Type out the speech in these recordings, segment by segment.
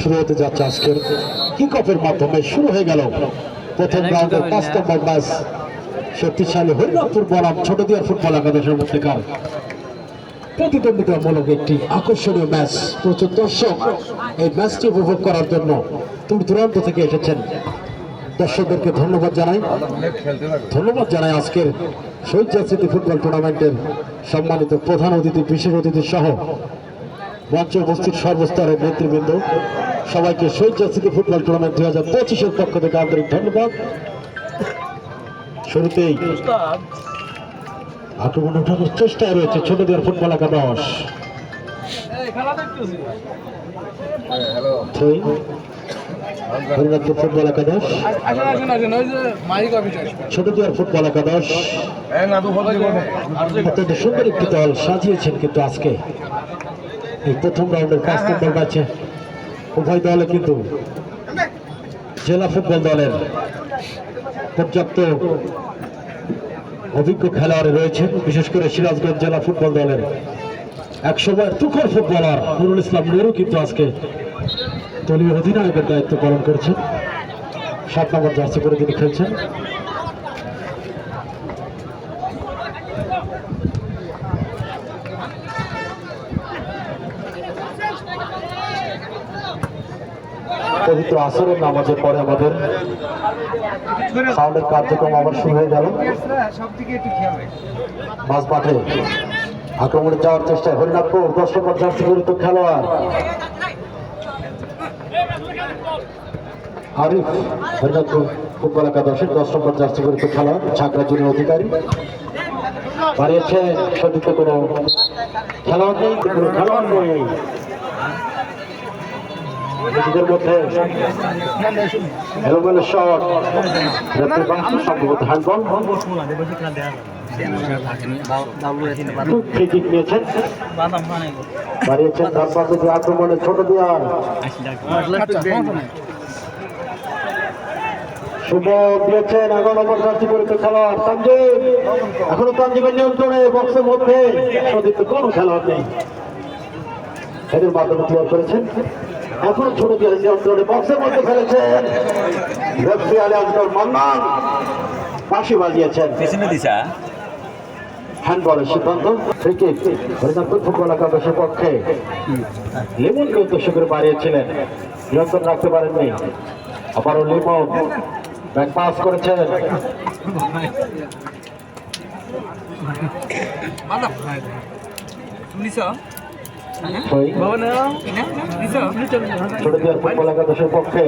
শুরু হতে যাচ্ছে আজকের কিক অফের মাধ্যমে। শুরু হয়ে গেল প্রথম রাউন্ডের পাঁচ নম্বর ম্যাচ শক্তিশালী হরিনাথপুর বনাম ছোট দিয়ার ফুটবল একাদশের মধ্যেকার। প্রতিদ্বন্দ্বিতামূলক একটি আকর্ষণীয় ম্যাচ প্রচুর দর্শক এই ম্যাচটি উপভোগ করার জন্য দূর দূরান্ত থেকে এসেছেন। দর্শকদেরকে ধন্যবাদ জানাই। ধন্যবাদ জানাই আজকের শহীদ জাতীয় ফুটবল টুর্নামেন্টের সম্মানিত প্রধান অতিথি বিশেষ অতিথি সহ মঞ্চে উপস্থিত সর্বস্তরের নেতৃবৃন্দ সবাইকে শহীদ জাতীয় ফুটবল টুর্নামেন্ট দুই হাজার পঁচিশের পক্ষ থেকে আন্তরিক ধন্যবাদ। শুরুতেই আক্রমণ ওঠানোর চেষ্টায় রয়েছে ছোট দেওয়ার ফুটবল একাদশ ফুটবল ছোট দেওয়ার ফুটবল একাদশ অত্যন্ত সুন্দর একটি দল সাজিয়েছেন কিন্তু আজকে। এই প্রথম রাউন্ডের পাঁচ নম্বর ম্যাচে। উভয় দলে কিন্তু জেলা ফুটবল দলের পর্যাপ্ত অভিজ্ঞ খেলোয়াড় রয়েছেন বিশেষ করে সিরাজগঞ্জ জেলা ফুটবল দলের এক সময় তুখর ফুটবলার নুরুল ইসলাম নুরু কিন্তু আজকে দলীয় অধিনায়কের দায়িত্ব পালন করছেন। সাত নম্বর জার্সি করে তিনি খেলছেন। পবিত্র আসরের নামাজের পরে আমাদের সাউন্ডের কার্যক্রম আবার শুরু হয়ে গেল। মাঝ আক্রমণে যাওয়ার চেষ্টায় হরিনাথপুর দশ নম্বর জার্সি পরিত খেলোয়াড়। আরিফ হরিনাথপুর ফুটবল একাদশের দশ নম্বর পরিত খেলোয়াড় ছাকরা জুনের অধিকারী। বাড়িয়েছে সতীর্থ কোনো খেলোয়াড় নেই, কোনো খেলোয়াড় নেই। আক্রমণে ছোট দেওয়ার শুভ দিয়েছেন নম্বর জার্সি পরীক্ষা খেলোয়াড় তানজিব। এখনও তানজিবের নিয়ন্ত্রণে বক্সের মধ্যে সতীর্থ কোনো খেলোয়াড় নেই। এদের মাধ্যমে ক্লিয়ার করেছেন। এখনও ছোট দিয়ে নিয়ন্ত্রণে বক্সের মধ্যে ফেলেছেন রেফরি আলী আজগর মান্নান বাঁশি বাজিয়েছেন। হ্যান্ডবলের সিদ্ধান্ত। ক্রিকেট হরিনাথপুর ফুটবল একাদশের পক্ষে। লিমনকে উদ্দেশ্য করে বাড়িয়েছিলেন নিয়ন্ত্রণ রাখতে পারেননি। আবারও লিমন ব্যাক পাস করেছেন। ফুটবল একাদশের পক্ষে।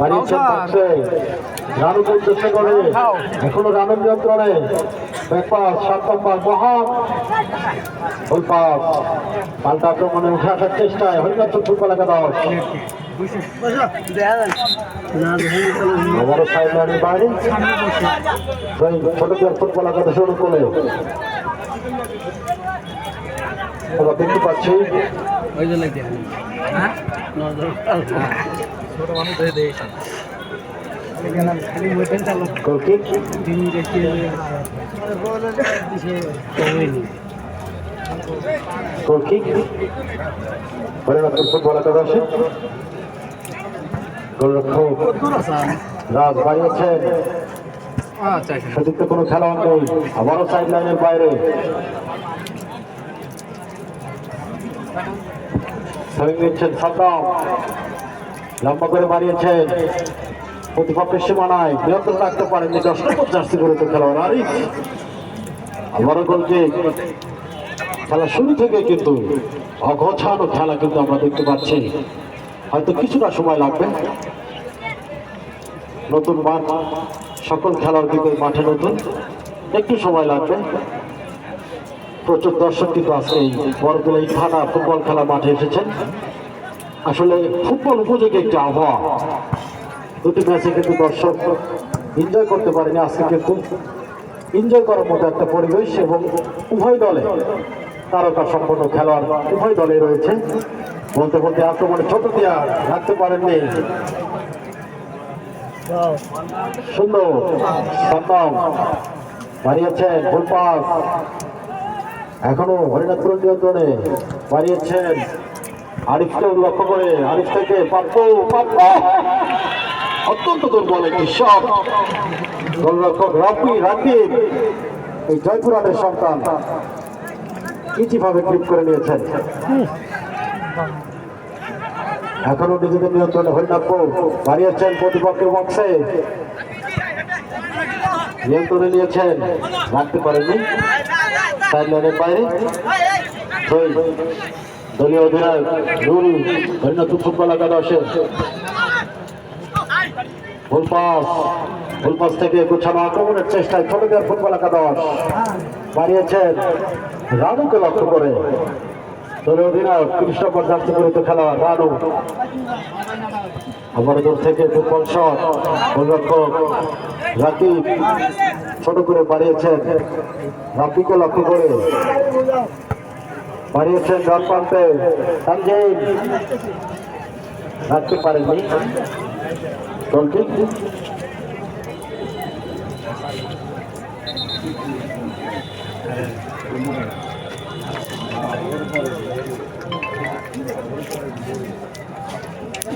বাড়িয়েছেন বক্সে রানুকে উদ্দেশ্য করে। এখনও রানুর নিয়ন্ত্রণে। ব্যাকপাস সাত নম্বর মহান ওই পাস। পাল্টা আক্রমণে উঠে আসার চেষ্টায় হরিনাথ ফুটবল একাদশ। আমারও সাইড লাইনের বাইরে ছোট দেওয়ার ফুটবল একাদশ অনুকূলে। আমরা দেখতে পাচ্ছি। গোলকিক গোলকিক হরিনাথপুর ফুটবল একাদশে গোলরক্ষক রাজ বাড়িয়েছেন সেদিকে কোনো খেলোয়াড় নেই আবারও সাইড লাইনের বাইরে নিচ্ছেন সাদ্দাম লম্বা করে বাড়িয়েছেন প্রতিপক্ষের সীমানায় নিয়ন্ত্রণ রাখতে পারেননি দশ নম্বর জার্সি করে তো খেলোয়াড় আবারও গোলকে খেলা শুরু থেকে কিন্তু অগছানো খেলা কিন্তু আমরা দেখতে পাচ্ছি। হয়তো কিছুটা সময় লাগবে। নতুন মাঠ সকল খেলার দিকে মাঠে নতুন। একটু সময় লাগবে। প্রচুর দর্শক কিন্তু আজকে এই বড়গুলো এই থানা ফুটবল খেলা মাঠে এসেছেন। আসলে ফুটবল উপযোগী একটি আবহাওয়া। দুটি ম্যাচে কিন্তু দর্শক এনজয় করতে পারেনি আজকে কিন্তু। এনজয় করার মতো একটা পরিবেশ এবং উভয় দলে তারকা সম্পন্ন খেলোয়াড় উভয় দলে রয়েছে। বলতে বলতে আক্রমণে ছোট দিয়া রাখতে পারেননি। সুন্দর সাদ্দাম বাড়িয়েছেন ফুল পাস এখনও হরিনাথপুর নিয়ন্ত্রণে বাড়িয়েছেন আরিফকে লক্ষ্য করে আরিফ থেকে পাপ্পু পাপ্পু! অত্যন্ত দুর্বল একটি শট। গোলরক্ষক রাফি রাকিব এই জয়পুরানের সন্তান ইতিভাবে ক্লিক করে নিয়েছেন। এখনও নিজেদের নিয়ন্ত্রণে হরিনাথপুর বাড়িয়েছেন প্রতিপক্ষের বক্সে। নিয়ন্ত্রণে নিয়েছেন, রাখতে পারেননি। সাইড বাইরে। দলীয় অধিনায়ক নুরু হরিনাথপুর ফুটবল একাদশের ফুল পাস ফুল পাস থেকে গোছানো আক্রমণের চেষ্টায় ছোটদের ফুটবল একাদশ। বাড়িয়েছেন রানুকে লক্ষ্য করে। দলীয় অধিনায়ক জার্সি পরিত খেলোয়াড় রানু। আমার দূর থেকে ফুটবল শট, গোলরক্ষক রাকিব। ছোট করে বাড়িয়েছেন রাফিকে লক্ষ্য করে। বাড়িয়েছেন প্রান্তে তানজিম। রাখতে পারেননি। দলটি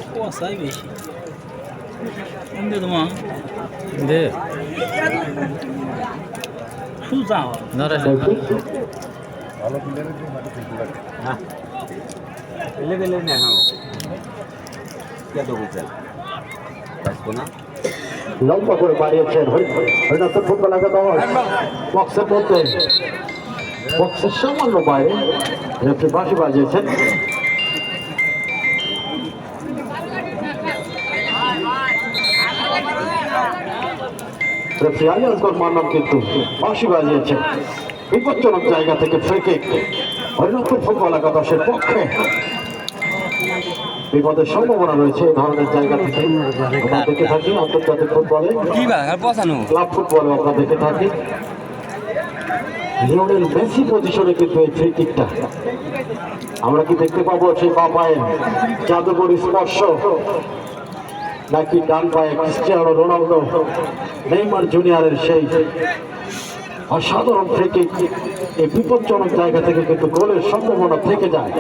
কুয়াশাই বেশি দে তোমা দে সুজা নরে দলটি লেভেলের না এখন কে তো বুঝছেন লম্বা করে বাড়িয়েছেন হরি- হরিনাথপুর ফুটবল বক্সের মধ্যে। বক্সের সামান্য বাইরে বাঁশি বাজিয়েছেন। বাঁশি বাজিয়েছেন। বিপজ্জনক জায়গা থেকে ফ্রিকে হরিনাথপুর ফুটবল একাদশের পক্ষে। বিপদের সম্ভাবনা রয়েছে এই ধরনের জায়গা থেকে। আমরা দেখে থাকি আন্তর্জাতিক ফুটবলে। ক্লাব ফুটবলে আমরা দেখে থাকি। লিওনেল মেসি পজিশনে কিন্তু এই ফ্রি কিকটা আমরা কি দেখতে পাবো সেই বা পায়ের জাদুকরি স্পর্শ? নাকি ডান পায়ে ক্রিস্টিয়ানো রোনালদো নেইমার জুনিয়রের সেই অসাধারণ ফ্রি কিক এই বিপজ্জনক জায়গা থেকে কিন্তু গোলের সম্ভাবনা থেকে যায়।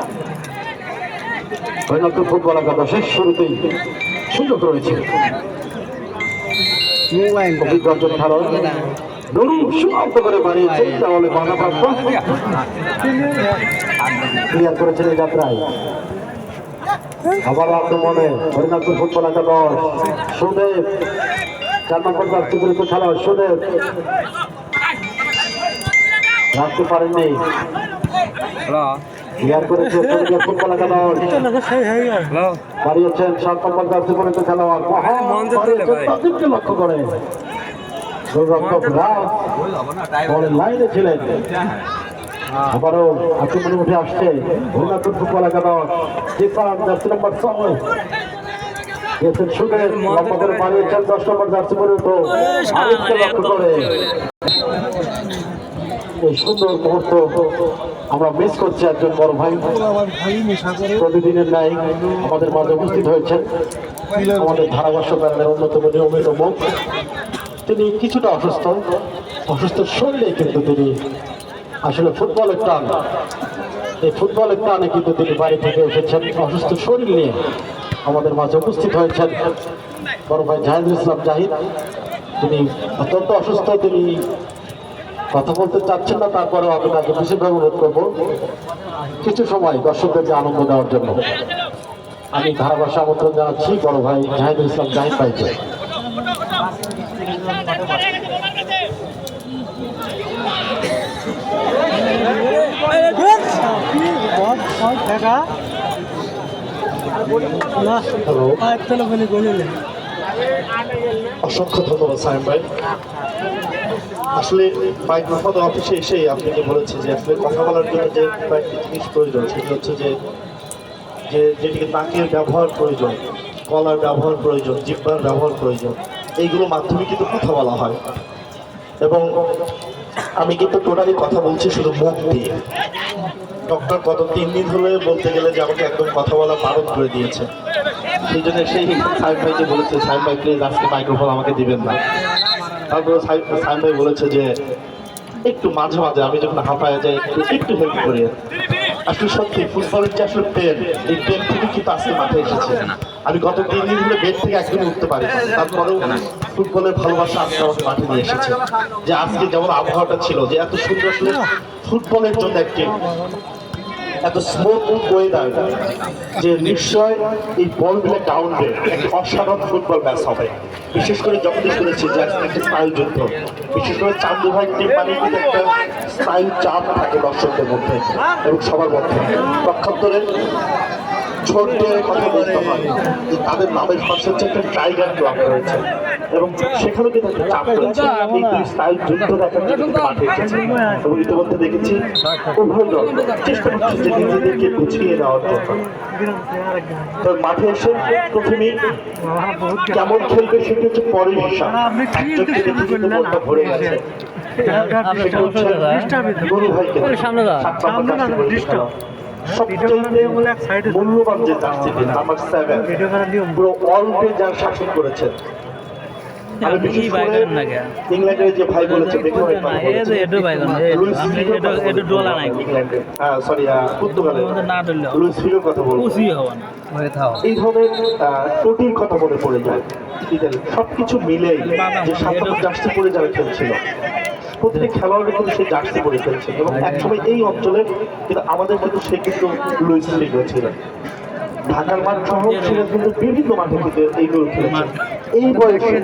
হরিনাথপুর ফুটবল একাদশের শুরুতেই সুযোগ রয়েছে। অভিজ্ঞ একজন খেলোয়াড় নরু সমাপ্ত করে বানিয়েছে তাহলে বাধা প্রাপ্ত ক্লিয়ার করেছেন এই যাত্রায়। আবার আক্রমণে হরিনাথপুর ফুটবল একাদশ। সুদেব চার নম্বর সুদেব। রাখতে পারেননি। ক্লিয়ার করেছে ফুটবল বাড়িয়েছেন সাত নম্বর প্রাপ্তি করেছে খেলোয়াড়। দিলে ভাই। তাদেরকে লক্ষ্য করে। গোলরক্ষক রাজ। বলের লাইনে ছিলেন। আবারও আক্রমণে উঠে আসছে। ভুলনাথপুর ফুটবল একাদশ জিপান নম্বর ছয়। গেছেন সুদের লম্বা করে বাড়িয়েছেন দশ নম্বর জার্সি পরিণত আরেককে লক্ষ্য করে। এই সুন্দর মুহূর্ত। আমরা মিস করছি একজন বড় ভাই। প্রতিদিনের ন্যায় আমাদের মাঝে উপস্থিত হয়েছেন। আমাদের ধারাভাষ্য প্যানেলের অন্যতম নিয়মিত মুখ। তিনি কিছুটা অসুস্থ। অসুস্থ শরীরে কিন্তু তিনি আসলে ফুটবলের টান। এই ফুটবলের টানে কিন্তু তিনি বাড়ি থেকে এসেছেন। অসুস্থ শরীর নিয়ে আমাদের মাঝে উপস্থিত হয়েছেন। বড় ভাই জাহিদুল ইসলাম জাহিদ। তিনি অত্যন্ত অসুস্থ। তিনি কথা বলতে চাচ্ছেন না তারপরেও আমি তাকে বিশেষভাবে অনুরোধ করব কিছু সময় দর্শকদেরকে আনন্দ দেওয়ার জন্য। আমি ধারাভাষা আমন্ত্রণ জানাচ্ছি বড় ভাই জাহিদুল ইসলাম জাহিদ ভাইকে। অসংখ্য ধন্যবাদ সাইম ভাই। আসলে মাইক্রোফোন অফিসে এসেই আপনাকে বলেছে যে আসলে কথা বলার জন্য যে কয়েকটি জিনিস প্রয়োজন, সেটি হচ্ছে যে যে, যেটিকে নাকের ব্যবহার প্রয়োজন কলার ব্যবহার প্রয়োজন, জিব্বার ব্যবহার প্রয়োজন, এইগুলো মাধ্যমে কিন্তু কথা বলা হয়। এবং আমি কিন্তু টোটালি কথা বলছি শুধু মুখ দিয়ে। ডক্টর গত তিন দিন হলে বলতে গেলে যে আমাকে একদম কথা বলা বারণ করে দিয়েছে। সেই জন্য সেই সাইম ভাই যে বলেছে সাইম ভাই প্লিজ আজকে মাইক্রোফোন আমাকে দিবেন না। তারপরে সাইম ভাই বলেছে যে একটু মাঝে মাঝে আমি যখন হাঁপায় যাই, একটু একটু হেল্প করি। আসলে সত্যি, ফুটবলের যে আসলে প্রেম এই প্রেম থেকে কিন্তু আজকে মাঠে এসেছে। আমি গত তিন দিন ধরে বেড থেকে একদমই উঠতে পারি তারপরেও ফুটবলের ভালোবাসা আজকে আমাকে মাঠে নিয়ে এসেছে। যে আজকে যেমন আবহাওয়াটা ছিল, যে এত সুন্দর আসলে ফুটবলের জন্য একটি এত স্মুথ ওয়েদার যে নিশ্চয় এই বলগুলো গ্রাউন্ডে একটা অসাধারণ ফুটবল ম্যাচ হবে। বিশেষ করে যখন শুনেছি যে একটি স্টাইল যুদ্ধ, বিশেষ করে চান্দু ভাই টিম মানে একটা স্টাইল চাপ থাকে দর্শকদের মধ্যে এবং সবার মধ্যে। পক্ষান্তরে কথা বলতে হয়। যে তাদের নামের পাশে হচ্ছে একটা টাইগার ক্লাব রয়েছে এবং সেখানেও কিন্তু একটা চাপ রয়েছে। এই দুই স্টাইল যুদ্ধ দেখার জন্য কিন্তু মাঠে এসেছে। এবং ইতিমধ্যে দেখেছি উভয় দল চেষ্টা করছে যে নিজেদেরকে গুছিয়ে নেওয়ার জন্য। তো মাঠে এসে প্রথমেই কেমন খেলবে সেটা হচ্ছে পরের হিসাব। একজনকে দেখে কিন্তু মনটা ভরে গেছে। সেটা হচ্ছে গুরু ভাইকে সামনে যা। সবচেয়ে মূল্যবান যে নাম্বার সেভেন পুরো ওয়ার্ল্ডে যার শাসন করেছেন? ইংল্যান্ডের যে ভাই বলেছে হ্যাঁ সরি কথা এই ধরনের মনে পড়ে যায়। সবকিছু মিলে যে সাত নম্বর জার্সি পরে যারা খেলছিল প্রত্যেক খেলোয়াড়রা কিন্তু সেই জার্সি পরে খেলছে এবং একসময় এই অঞ্চলে কিন্তু আমাদের কিন্তু সে কিন্তু লুইস ফিগো ছিলেন। ঢাকার মাঠ সহ ছিলেন কিন্তু বিভিন্ন মাঠে কিন্তু এই দল খেলেছে। এই বয়সে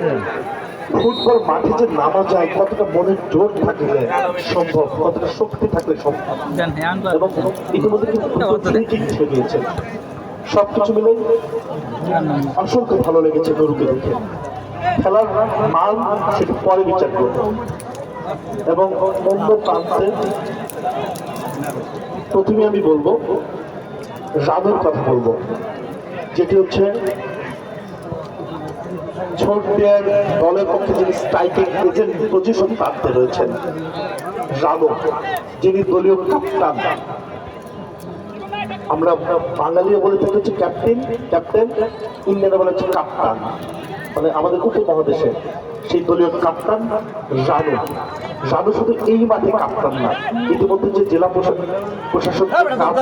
ফুটবল মাঠে যে নামা যায় কতটা মনের জোর থাকলে সম্ভব কতটা শক্তি থাকলে সম্ভব। হ্যাঁ এবং ইতিমধ্যে কিন্তু ছেড়ে দিয়েছে। সব কিছু মিলে অসংখ্য ভালো লেগেছে গরুকে দেখে। খেলার মান সেটা পরে বিচার করব। এবং অন্য প্রান্তে প্রথমে আমি বলব, রানুর কথা বলব, যেটি হচ্ছে ছোটদের দলের পক্ষে যিনি স্ট্রাইকিং এজেন্ট পজিশন প্রান্তে রয়েছেন রানু, যিনি দলীয় কাপ্তান আমরা বাঙালিও বলে থাকি হচ্ছে ক্যাপ্টেন ক্যাপ্টেন ইন্ডিয়ানে বলে হচ্ছে কাপ্তান মানে আমাদের উপমহাদেশে সেই দলীয় কাপ্তান রানু। রানু শুধু এই মাঠে কাপ্তান না ইতিমধ্যে যে জেলা প্রশাসন প্রশাসন কাপ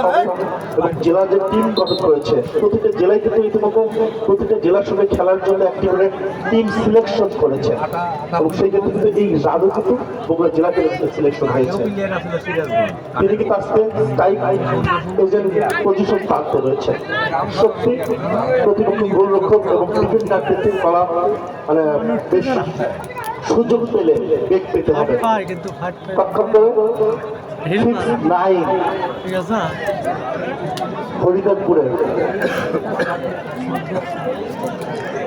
এবং জেলা যে টিম গঠন করেছে প্রতিটা জেলায় কিন্তু ইতিমধ্যে প্রতিটা জেলার সঙ্গে খেলার জন্য একটি করে টিম সিলেকশন করেছে। এবং সেই ক্ষেত্রে কিন্তু এই রানু কিন্তু বগুড়া জেলাতে সিলেকশন হয়েছে। তিনি কিন্তু আজকে স্ট্রাইক এজেন্ট পজিশন প্রান্তে রয়েছে। সত্যি প্রতিপক্ষ গোলরক্ষক এবং ডিফেন্ডারকে করা মানে বেশ সুযোগ পেলে বেগ পেতে হবে। হরিদারপুরের